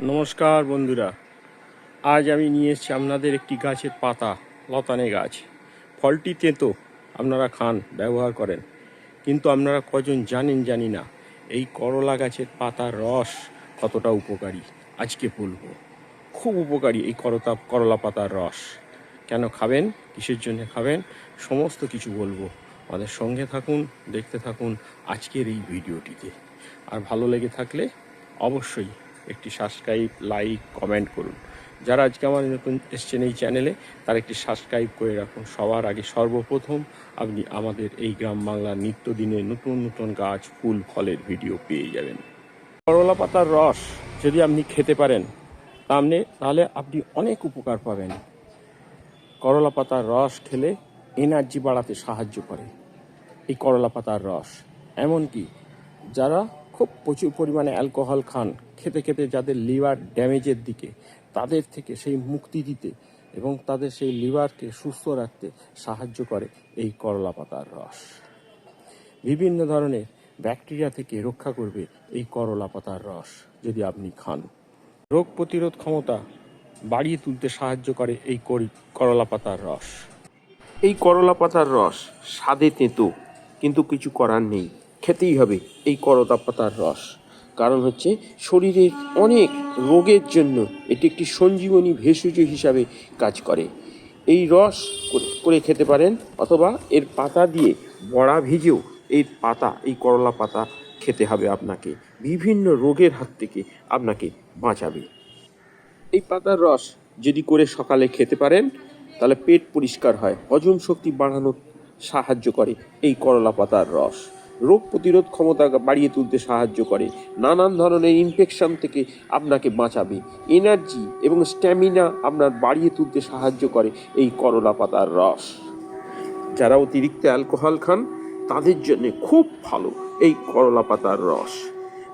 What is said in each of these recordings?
নমস্কার বন্ধুরা। আজ আমি নিয়ে এসেছি আপনাদের একটি গাছের পাতা, লতানে গাছ। ফলটি তেঁতো, আপনারা খান, ব্যবহার করেন। কিন্তু আপনারা কজন জানেন জানি না, এই করলা গাছের পাতার রস কতটা উপকারী? আজকে বলব, খুব উপকারী এই করতা, করলা পাতার রস। কেন খাবেন? কিসের জন্য খাবেন? সমস্ত কিছু বলব। আমাদের সঙ্গে থাকুন, দেখতে থাকুন আজকের এই ভিডিওটিতে। আর ভালো লেগে থাকলে অবশ্যই একটি সাবস্ক্রাইব লাইক কমেন্ট করুন। যারা আজকে আমার নতুন এসছেন এই চ্যানেলে তারা একটি সাবস্ক্রাইব করে রাখুন। সবার আগে সর্বপ্রথম আপনি আমাদের এই গ্রাম বাংলার নিত্যদিনে নতুন নতুন গাছ, ফুল, ফলের ভিডিও পেয়ে যাবেন। করলা পাতার রস যদি আপনি খেতে পারেন, তাহলে তাহলে আপনি অনেক উপকার পাবেন। করলা পাতার রস খেলে এনার্জি বাড়াতে সাহায্য করে। এই করলা পাতার রস। এমনকি যারা খুব প্রচুর পরিমাণে অ্যালকোহল খান খেতে খেতে যাদের লিভার ড্যামেজের দিকে, তাদের থেকে সেই মুক্তি দিতে এবং তাদের সেই লিভারকে সুস্থ রাখতে সাহায্য করে এই করলা পাতার রস। বিভিন্ন ধরনের ব্যাকটেরিয়া থেকে রক্ষা করবে এই করলা পাতার রস যদি আপনি খান। রোগ প্রতিরোধ ক্ষমতা বাড়িয়ে তুলতে সাহায্য করে এই করি- করলা পাতার রস। এই করলা পাতার রস স্বাদে তেঁতো, কিন্তু কিছু করার নেই। খেতেই হবে এই করলা পাতার রস। কারণ হচ্ছে শরীরের অনেক রোগের জন্য এটি একটি সঞ্জীবনী ভেষজ হিসাবে কাজ করে। এই রস করে খেতে পারেন অথবা এর পাতা দিয়ে বড়া ভিজেও এই পাতা, এই করলা পাতা খেতে হবে আপনাকে। বিভিন্ন রোগের হাত থেকে আপনাকে বাঁচাবে। এই পাতার রস যদি করে সকালে খেতে পারেন, তাহলে পেট পরিষ্কার হয়, হজম শক্তি বাড়ানোর সাহায্য করে এই করলা পাতার রস। রোগ প্রতিরোধ ক্ষমতা বাড়িয়ে তুলতে সাহায্য করে। নানান ধরনের ইনফেকশন থেকে আপনাকে বাঁচাবে। এনার্জি এবং স্ট্যামিনা আপনার বাড়িয়ে তুলতে সাহায্য করে এই করলা পাতার রস। যারা অতিরিক্ত অ্যালকোহল খান, তাদের জন্য খুব ভালো এই করলা পাতার রস।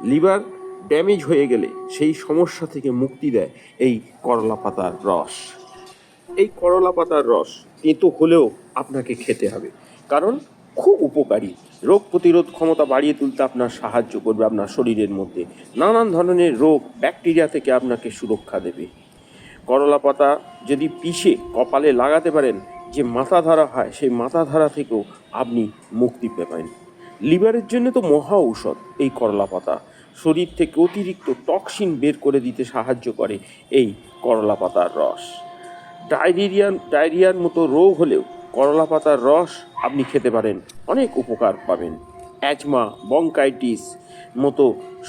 লিভার ড্যামেজ হয়ে গেলে সেই সমস্যা থেকে মুক্তি দেয় এই করলা পাতার রস। এই করলা পাতার রস তেঁতো হলেও আপনাকে খেতে হবে। কারণ খুব উপকারী। রোগ প্রতিরোধ ক্ষমতা বাড়িয়ে তুলতে আপনার সাহায্য করবে আপনার শরীরের মধ্যে। নানান ধরনের রোগ, ব্যাকটেরিয়া থেকে আপনাকে সুরক্ষা দেবে। করলা পাতা যদি পিষে কপালে লাগাতে পারেন, যে মাথা ধরা হয়, সেই মাথা ধরা থেকেও আপনি মুক্তি পাবেন। লিভারের জন্য তো মহা ঔষধ এই করলা পাতা। শরীর থেকে অতিরিক্ত টক্সিন বের করে দিতে সাহায্য করে এই করলা পাতার রস। ডায়রিয়া ডায়রিয়ার মতো রোগ হলেও করলা পাতার রস আপনি খেতে পারেন, অনেক উপকার পাবেন। অ্যাজমা, বঙ্কাইটিস মতো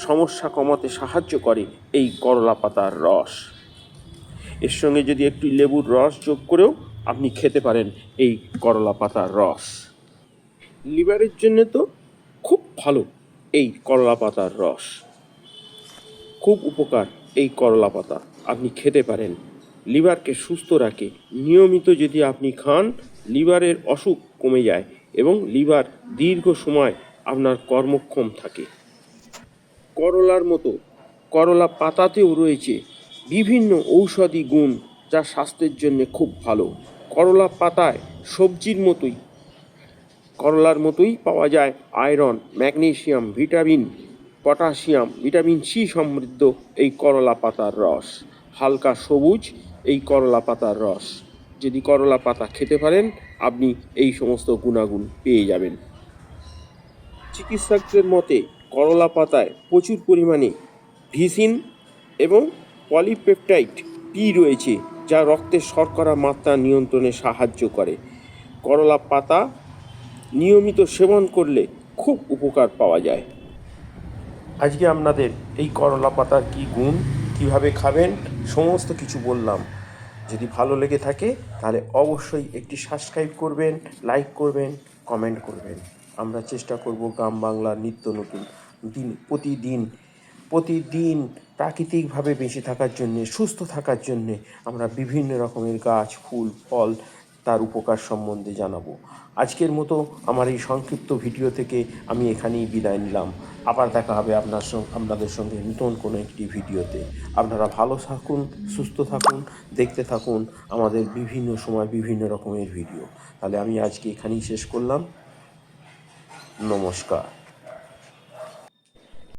সমস্যা কমাতে সাহায্য করে এই করলা পাতার রস। এর সঙ্গে যদি একটু লেবুর রস যোগ করেও আপনি খেতে পারেন এই করলা পাতার রস। লিভারের জন্য তো খুব ভালো এই করলা পাতার রস। খুব উপকার এই করলা পাতা, আপনি খেতে পারেন। লিভারকে সুস্থ রাখে। নিয়মিত যদি আপনি খান লিভারের অসুখ কমে যায় এবং লিভার দীর্ঘ সময় আপনার কর্মক্ষম থাকে। করলার মতো করলা পাতাতেও রয়েছে বিভিন্ন ঔষধি গুণ যা স্বাস্থ্যের জন্য খুব ভালো। করলা পাতায় সবজির মতোই, করলার মতোই পাওয়া যায় iron, magnesium, vitamin, potassium, vitamin C সমৃদ্ধ এই করলা পাতার রস। হালকা সবুজ এই করলা পাতার রস। যদি করলা পাতা খেতে পারেন, আপনি এই সমস্ত গুণাগুণ পেয়ে যাবেন। চিকিৎসকদের মতে, করলা পাতায় প্রচুর পরিমাণে ভিসিন এবং পলিপেপটাইড পি রয়েছে, যা রক্তের শর্করা মাত্রা নিয়ন্ত্রণে সাহায্য করে। করলা পাতা নিয়মিত সেবন করলে খুব উপকার পাওয়া যায়। আজকে আপনাদের এই করলা পাতার কি গুণ, কীভাবে খাবেন, সমস্ত কিছু বললাম। যদি ভালো লেগে থাকে, তাহলে অবশ্যই একটি সাবস্ক্রাইব করবেন লাইক করবেন কমেন্ট করবেন। আমরা চেষ্টা করব গ্রাম বাংলার নিত্য নতুন দিন প্রতিদিন প্রতিদিন প্রাকৃতিকভাবে বেঁচে থাকার জন্যে, সুস্থ থাকার জন্যে আমরা বিভিন্ন রকমের গাছ, ফুল, ফল তার উপকার সম্বন্ধে জানাব। আজকের মতো আমার এই সংক্ষিপ্ত ভিডিও থেকে আমি এখানেই বিদায় নিলাম। আবার দেখা হবে আপনার সঙ্গে, আপনাদের সঙ্গে নতুন কোনো একটি ভিডিওতে। আপনারা ভালো থাকুন, সুস্থ থাকুন, দেখতে থাকুন আমাদের বিভিন্ন সময় বিভিন্ন রকমের ভিডিও। তাহলে আমি আজকে এখানেই শেষ করলাম। নমস্কার।